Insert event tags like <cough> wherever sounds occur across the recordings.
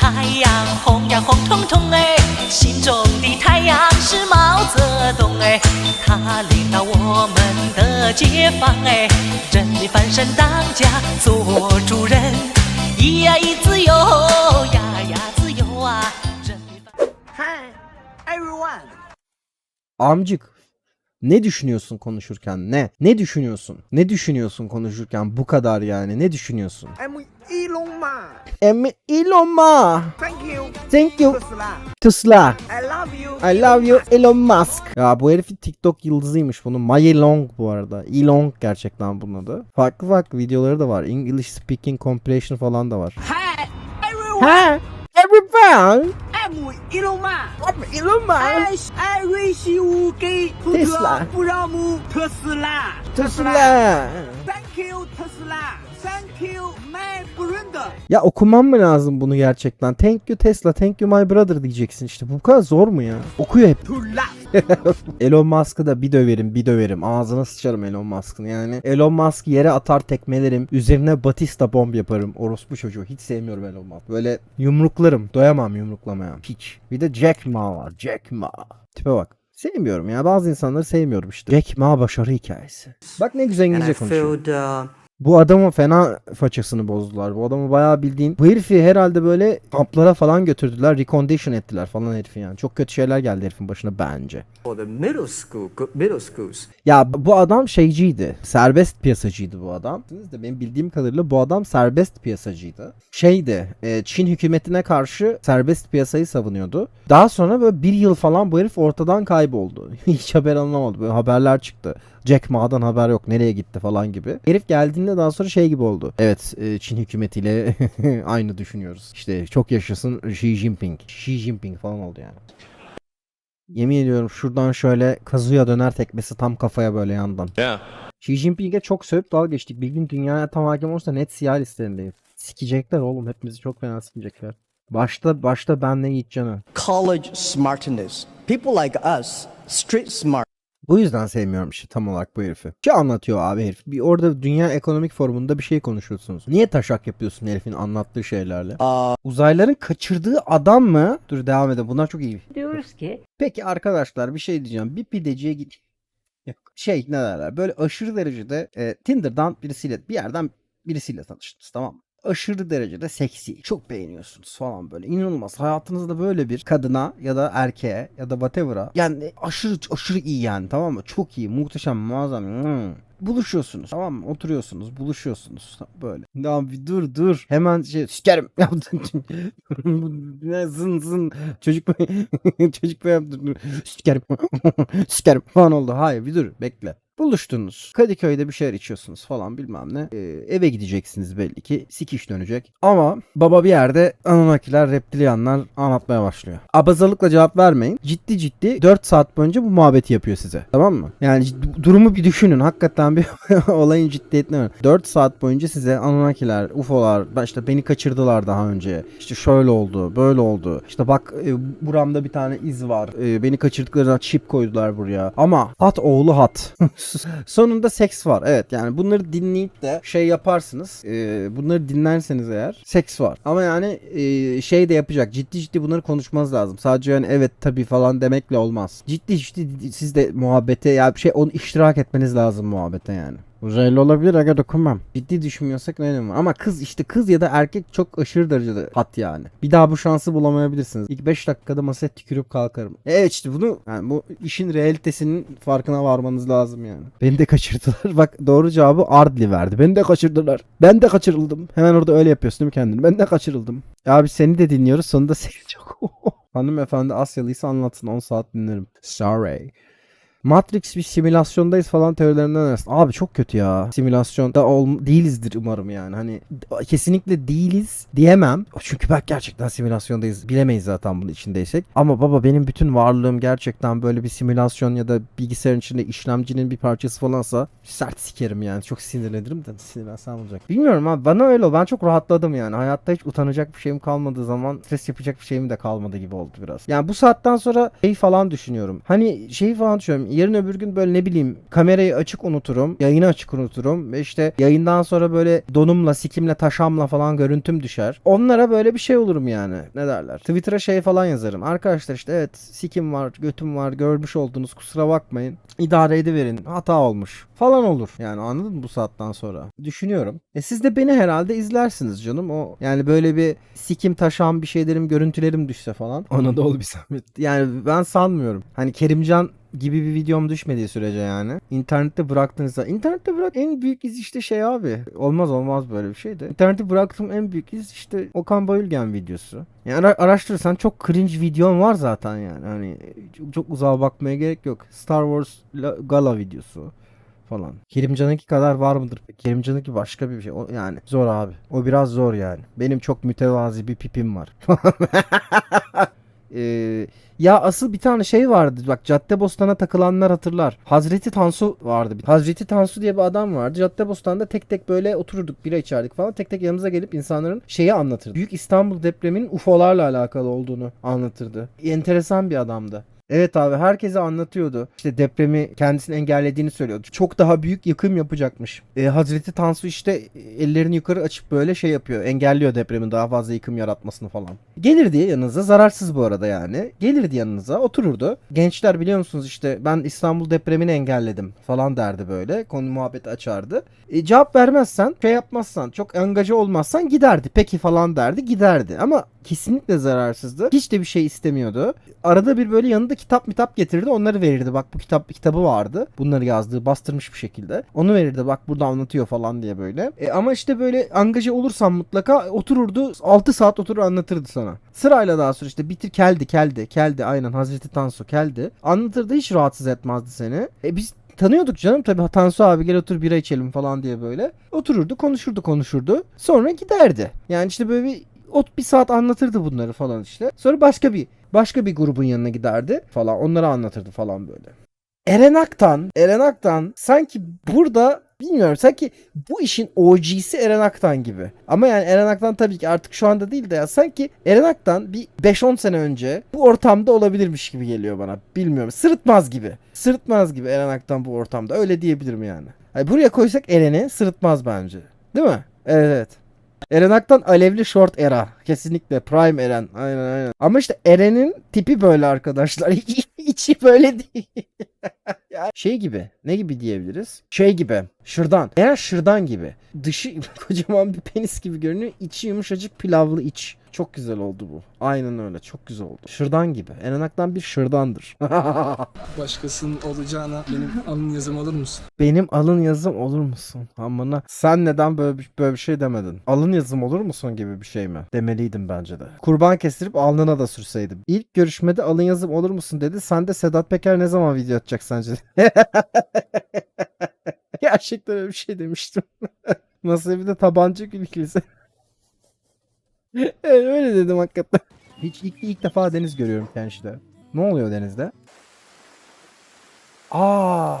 太阳红呀红彤彤哎，心中的太阳是毛泽东哎，他领导我们的解放哎，人民翻身当家做主人，咿呀咿自由呀呀自由啊，人民翻。Hi, everyone. mg ne düşünüyorsun konuşurken ne? Ne düşünüyorsun? Ne düşünüyorsun konuşurken bu kadar yani ne düşünüyorsun? I'm Elon Musk. Em Elon Musk. Thank you, Thank you Tesla. Tesla. I love you. I love you Elon Musk. Ya bu herifin TikTok yıldızıymış bunun. Maya Long bu arada. Elon gerçekten bunun adı. Farklı farklı videoları da var. English speaking compilation falan da var. Hi, everyone. Ha? Everyone. I'm Elon Musk. Elon Musk. I, I wish you gay Tesla. from Tesla. Tesla. Thank you, Tesla. Thank you, my brother. Ya okumam mı lazım bunu gerçekten? Thank you Tesla, thank you my brother diyeceksin işte. Bu kadar zor mu ya? Okuyor hep. Love. <laughs> Elon Musk'ı da bir döverim, bir döverim. Ağzına sıçarım Elon Musk'ın. Yani Elon Musk yere atar tekmelerim. Üzerine Batista bomb yaparım. Orospu çocuğu. Hiç sevmiyorum Elon Musk. Böyle yumruklarım. Doyamam yumruklamaya. Hiç. Bir de Jack Ma var. Jack Ma. Tipe bak. Sevmiyorum ya. Bazı insanları sevmiyorum işte. Jack Ma başarı hikayesi. Bak ne güzel İngilizce konuşuyor. Bu adamın fena façasını bozdular. Bu adamı bayağı bildiğin. Bu herifi herhalde böyle kamplara falan götürdüler. Recondition ettiler falan herifi yani. Çok kötü şeyler geldi herifin başına bence. for the middle school, middle schools. Ya bu adam şeyciydi. Serbest piyasacıydı bu adam. Siz de benim bildiğim kadarıyla bu adam serbest piyasacıydı. Şeydi. e, Çin hükümetine karşı serbest piyasayı savunuyordu. Daha sonra böyle bir yıl falan bu herif ortadan kayboldu. <laughs> Hiç haber alınamadı. Böyle haberler çıktı. Jack Ma'dan haber yok. Nereye gitti falan gibi. Herif geldiğinde daha sonra şey gibi oldu. Evet e, Çin hükümetiyle <laughs> aynı düşünüyoruz. İşte çok yaşasın Xi Jinping. Xi Jinping falan oldu yani. Yemin ediyorum şuradan şöyle Kazuya döner tekmesi tam kafaya böyle yandan. Yeah. Xi Jinping'e çok sövüp dalga geçtik. Bir gün dünyaya tam hakim olursa net siyah listelerindeyim. Sikecekler oğlum hepimizi çok fena sikecekler. Başta başta benle Yiğit Can'ı. college smartness. People like us, street smart. Bu yüzden sevmiyorum işte tam olarak bu herifi. Şey anlatıyor abi herif. Bir orada Dünya Ekonomik Forumu'nda bir şey konuşuyorsunuz. Niye taşak yapıyorsun herifin anlattığı şeylerle? Uzaylıların kaçırdığı adam mı? Dur devam edelim. Bunlar çok iyi. diyoruz ki Peki arkadaşlar bir şey diyeceğim. Bir pideciye git. Yok, Şey ne derler böyle aşırı derecede e, Tinder'dan birisiyle bir yerden birisiyle tanıştınız tamam mı? Aşırı derecede seksi. Çok beğeniyorsunuz falan böyle. İnanılmaz. Hayatınızda böyle bir kadına ya da erkeğe ya da whatever'a yani aşırı aşırı iyi yani tamam mı? Çok iyi, muhteşem, muazzam. Hmm. Buluşuyorsunuz tamam mı? Oturuyorsunuz, buluşuyorsunuz böyle. Ya bir dur dur. Hemen şey sikerim <laughs> yaptın. <laughs> zın zın çocuk <laughs> çocuk yaptın? Sikerim. Sikerim falan oldu. Hayır bir dur bekle. Buluştunuz. Kadıköy'de bir şeyler içiyorsunuz falan bilmem ne. Ee, eve gideceksiniz belli ki. Sikiş dönecek. Ama baba bir yerde Anunnakiler, reptilyanlar anlatmaya başlıyor. Abazalıkla cevap vermeyin. Ciddi ciddi 4 saat boyunca bu muhabbeti yapıyor size. Tamam mı? Yani durumu bir düşünün. Hakikaten bir <laughs> olayın ciddiyetine var. 4 saat boyunca size Anunnakiler, UFO'lar, işte beni kaçırdılar daha önce. İşte şöyle oldu, böyle oldu. İşte bak e, buramda bir tane iz var. E, beni kaçırdıklarına çip koydular buraya. Ama hat oğlu hat. <laughs> Sonunda seks var. Evet yani bunları dinleyip de şey yaparsınız. e, bunları dinlerseniz eğer seks var. Ama yani e, şey de yapacak. Ciddi ciddi bunları konuşmanız lazım. Sadece yani evet tabii falan demekle olmaz. Ciddi ciddi siz de muhabbete ya bir şey onu iştirak etmeniz lazım muhabbete yani. Uzaylı olabilir aga dokunmam. Ciddi düşünmüyorsak ne önemi? Ama kız işte kız ya da erkek çok aşırı derecede hat yani. Bir daha bu şansı bulamayabilirsiniz. İlk 5 dakikada masaya tükürüp kalkarım. Evet işte bunu yani bu işin realitesinin farkına varmanız lazım yani. Beni de kaçırdılar. <laughs> Bak doğru cevabı Ardli verdi. Beni de kaçırdılar. Ben de kaçırıldım. Hemen orada öyle yapıyorsun değil mi kendini? Ben de kaçırıldım. Ya abi seni de dinliyoruz. Sonunda seni çok... <laughs> Hanımefendi Asyalıysa anlatsın. 10 saat dinlerim. Sorry. Matrix bir simülasyondayız falan teorilerinden arasında. Abi çok kötü ya. Simülasyonda ol değilizdir umarım yani. Hani kesinlikle değiliz diyemem. Çünkü bak gerçekten simülasyondayız. Bilemeyiz zaten bunun içindeysek. Ama baba benim bütün varlığım gerçekten böyle bir simülasyon ya da bilgisayarın içinde işlemcinin bir parçası falansa sert sikerim yani. Çok sinirlenirim de sinirlensem olacak. Bilmiyorum abi bana öyle. Ben çok rahatladım yani. Hayatta hiç utanacak bir şeyim kalmadığı zaman stres yapacak bir şeyim de kalmadı gibi oldu biraz. Yani bu saatten sonra şey falan düşünüyorum. Hani şey falan düşünüyorum. Yarın öbür gün böyle ne bileyim kamerayı açık unuturum. Yayını açık unuturum. Ve işte yayından sonra böyle donumla, sikimle, taşamla falan görüntüm düşer. Onlara böyle bir şey olurum yani. Ne derler? Twitter'a şey falan yazarım. Arkadaşlar işte evet sikim var, götüm var, görmüş oldunuz kusura bakmayın. İdare ediverin. Hata olmuş. Falan olur. Yani anladın mı bu saatten sonra? Düşünüyorum. E siz de beni herhalde izlersiniz canım. O yani böyle bir sikim taşan bir şeylerim, görüntülerim düşse falan. Anadolu bir zahmet. Yani ben sanmıyorum. Hani Kerimcan gibi bir videom düşmediği sürece yani. İnternette bıraktığınızda. İnternette bırak en büyük iz işte şey abi. Olmaz olmaz böyle bir şey de. İnternette bıraktığım en büyük iz işte Okan Bayülgen videosu. Yani ara- araştırırsan çok cringe videom var zaten yani. Hani çok, çok uzağa bakmaya gerek yok. Star Wars la- gala videosu falan. Kerimcan'ınki kadar var mıdır? Kerimcan'ınki başka bir şey. O, yani zor abi. O biraz zor yani. Benim çok mütevazi bir pipim var. <laughs> Ee, ya asıl bir tane şey vardı. Bak Caddebostan'a takılanlar hatırlar. Hazreti Tansu vardı. Hazreti Tansu diye bir adam vardı. Caddebostan'da tek tek böyle otururduk, bira içerdik falan. Tek tek yanımıza gelip insanların şeyi anlatırdı. Büyük İstanbul depreminin UFO'larla alakalı olduğunu anlatırdı. Enteresan bir adamdı. Evet abi herkese anlatıyordu. İşte depremi kendisini engellediğini söylüyordu. Çok daha büyük yıkım yapacakmış. E, Hazreti Tansu işte ellerini yukarı açıp böyle şey yapıyor. Engelliyor depremin daha fazla yıkım yaratmasını falan. Gelirdi yanınıza zararsız bu arada yani. Gelirdi yanınıza otururdu. Gençler biliyor musunuz işte ben İstanbul depremini engelledim falan derdi böyle. Konu muhabbeti açardı. E, cevap vermezsen şey yapmazsan çok angaja olmazsan giderdi. Peki falan derdi giderdi. Ama kesinlikle zararsızdı. Hiç de bir şey istemiyordu. Arada bir böyle yanında kitap mitap getirirdi onları verirdi. Bak bu kitap kitabı vardı. Bunları yazdığı bastırmış bir şekilde. Onu verirdi bak burada anlatıyor falan diye böyle. E, ama işte böyle angaja olursan mutlaka otururdu 6 saat oturur anlatırdı sana. Sırayla daha sonra işte bitir keldi keldi keldi aynen Hazreti Tansu keldi. Anlatırdı hiç rahatsız etmezdi seni. E biz tanıyorduk canım tabii Tansu abi gel otur bira içelim falan diye böyle. Otururdu konuşurdu konuşurdu. Sonra giderdi. Yani işte böyle bir ot bir saat anlatırdı bunları falan işte. Sonra başka bir başka bir grubun yanına giderdi falan. Onları anlatırdı falan böyle. Eren Aktan, Eren Aktan sanki burada bilmiyorum sanki bu işin OG'si Eren Aktan gibi. Ama yani Eren Aktan tabii ki artık şu anda değil de ya sanki Eren Aktan bir 5-10 sene önce bu ortamda olabilirmiş gibi geliyor bana. Bilmiyorum. Sırıtmaz gibi. Sırıtmaz gibi Eren Aktan bu ortamda. Öyle diyebilirim yani. Hani buraya koysak Eren'i sırıtmaz bence. Değil mi? Evet evet. Eren Aktan alevli short era. Kesinlikle prime Eren. Aynen aynen. Ama işte Eren'in tipi böyle arkadaşlar. <laughs> İçi böyle değil. <laughs> Şey gibi. Ne gibi diyebiliriz? Şey gibi. Şırdan. Eğer şırdan gibi. Dışı <laughs> kocaman bir penis gibi görünüyor. İçi yumuşacık pilavlı iç. Çok güzel oldu bu. Aynen öyle. Çok güzel oldu. Şırdan gibi. Eren Aktan bir şırdandır. <laughs> Başkasının olacağına benim alın yazım alır mısın? Benim alın yazım olur musun? Amına. Sen neden böyle bir, böyle bir şey demedin? Alın yazım olur musun gibi bir şey mi? Demeliydim bence de. Kurban kestirip alnına da sürseydim. İlk görüşmede alın yazım olur musun dedi. Sen de Sedat Peker ne zaman video atacak sence? <laughs> <laughs> Gerçekten öyle bir şey demiştim. <laughs> Nasıl bir de tabanca ülkesi. <laughs> öyle dedim hakikaten. Hiç ilk, ilk defa deniz görüyorum Kenşi'de. Ne oluyor denizde? Aa,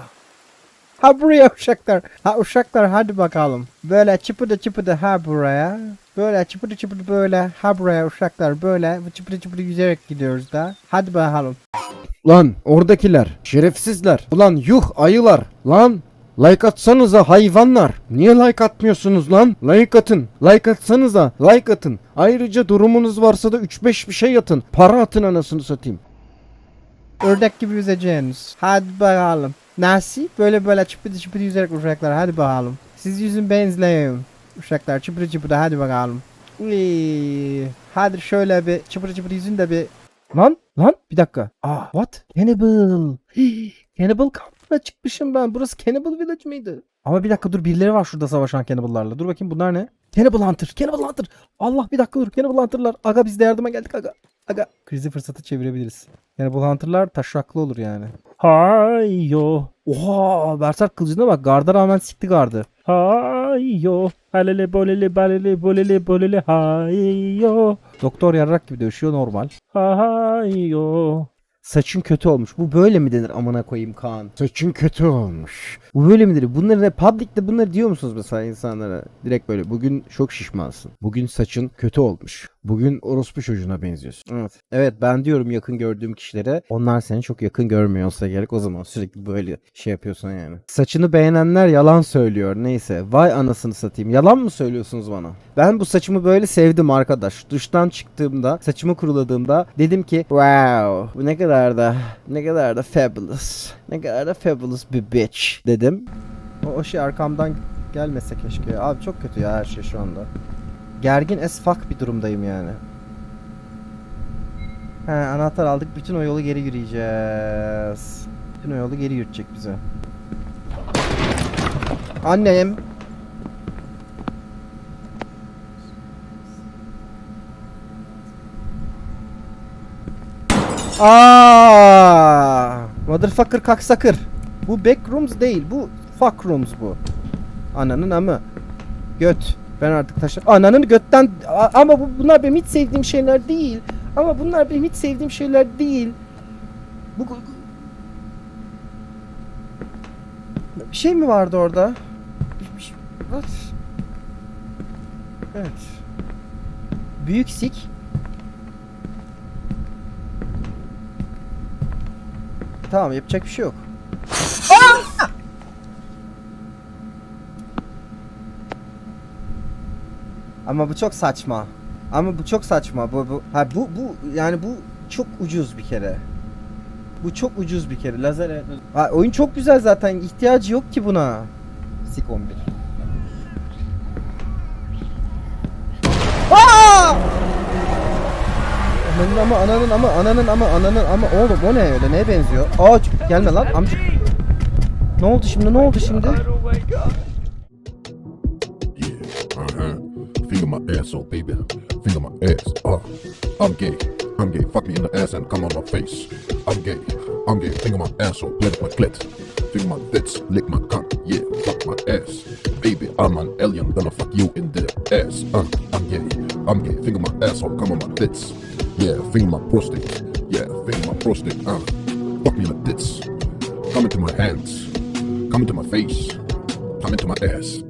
Ha buraya uşaklar. Ha uşaklar hadi bakalım. Böyle çıpıdı çıpıdı ha buraya. Böyle çıpıdı çıpıdı böyle ha buraya uşaklar böyle çıpıdı çıpıdı yüzerek gidiyoruz da. Hadi bakalım. Lan oradakiler şerefsizler. Ulan yuh ayılar. Lan Like atsanıza hayvanlar. Niye like atmıyorsunuz lan? Like atın. Like atsanıza. Like atın. Ayrıca durumunuz varsa da 3-5 bir şey atın. Para atın anasını satayım. Ördek gibi yüzeceğiniz. Hadi bakalım. Nasıl? Böyle böyle çıpıdı çıpıdı yüzerek uşaklar. Hadi bakalım. Siz yüzün ben izleyin. Uşaklar çıpıdı çıpıdı hadi bakalım. Uy. Hadi şöyle bir çıpıdı çıpıdı yüzün de bir. Lan lan bir dakika. Aa what? Cannibal. Cannibal <gasps> kampına çıkmışım ben. Burası Cannibal Village miydi? Ama bir dakika dur birileri var şurada savaşan Cannibal'larla. Dur bakayım bunlar ne? Cannibal Hunter. Cannibal Hunter. Allah bir dakika dur. Cannibal Hunter'lar. Aga biz de yardıma geldik aga. Aga. Krizi fırsatı çevirebiliriz. Cannibal Hunter'lar taşraklı olur yani. Hayyo. Oha Berserk kılıcına bak. Garda rağmen sikti gardı. Hayyo. Halele bolele balele bolele bolele hayyo. Doktor yarrak gibi dövüşüyor normal. Hayyo. Saçın kötü olmuş. Bu böyle mi denir amına koyayım Kaan? Saçın kötü olmuş. Bu böyle midir? Bunları ne public'te bunları diyor musunuz mesela insanlara? Direkt böyle bugün çok şişmansın. Bugün saçın kötü olmuş. Bugün orospu çocuğuna benziyorsun. Evet. Evet ben diyorum yakın gördüğüm kişilere. Onlar seni çok yakın görmüyorsa gerek o zaman sürekli böyle şey yapıyorsun yani. Saçını beğenenler yalan söylüyor. Neyse. Vay anasını satayım. Yalan mı söylüyorsunuz bana? Ben bu saçımı böyle sevdim arkadaş. Duştan çıktığımda, saçımı kuruladığımda dedim ki wow bu ne kadar da ne kadar da fabulous. Ne kadar da fabulous bir bitch dedim. O, o şey arkamdan gelmese keşke. Abi çok kötü ya her şey şu anda. Gergin as fuck bir durumdayım yani. He anahtar aldık. Bütün o yolu geri yürüyeceğiz. Bütün o yolu geri yürütecek bize. Annem. Aa! Motherfucker kaksakır. Bu backrooms değil. Bu fuck rooms bu. Ananın amı. Göt. Ben artık taşı... Ananın götten... Ama bu, bunlar benim hiç sevdiğim şeyler değil. Ama bunlar benim hiç sevdiğim şeyler değil. Bu... Bir şey mi vardı orada? Şey- What? Evet. Büyük sik. Tamam yapacak bir şey yok. Ama bu çok saçma. Ama bu çok saçma. Bu bu ha bu bu yani bu çok ucuz bir kere. Bu çok ucuz bir kere. Lazer ha, oyun çok güzel zaten. İhtiyacı yok ki buna. Sik 11. Aa! Ama ananın ama ananın ama ananın ama oğlum o ne öyle neye benziyor? Aa gelme lan amcık. Ne oldu şimdi ne oldu şimdi? Ass, oh baby. Finger my ass. Uh, I'm gay. I'm gay. Fuck me in the ass and come on my face. I'm gay. I'm gay. Finger my ass, play my clit. Finger my tits, lick my cock. Yeah, fuck my ass. Baby, I'm an alien, gonna fuck you in the ass. Uh, I'm gay. I'm gay. Finger my ass, oh come on my tits. Yeah, finger my prostate. Yeah, finger my prostate. Uh, fuck me in the tits. Come into my hands. Come into my face. Come into my ass.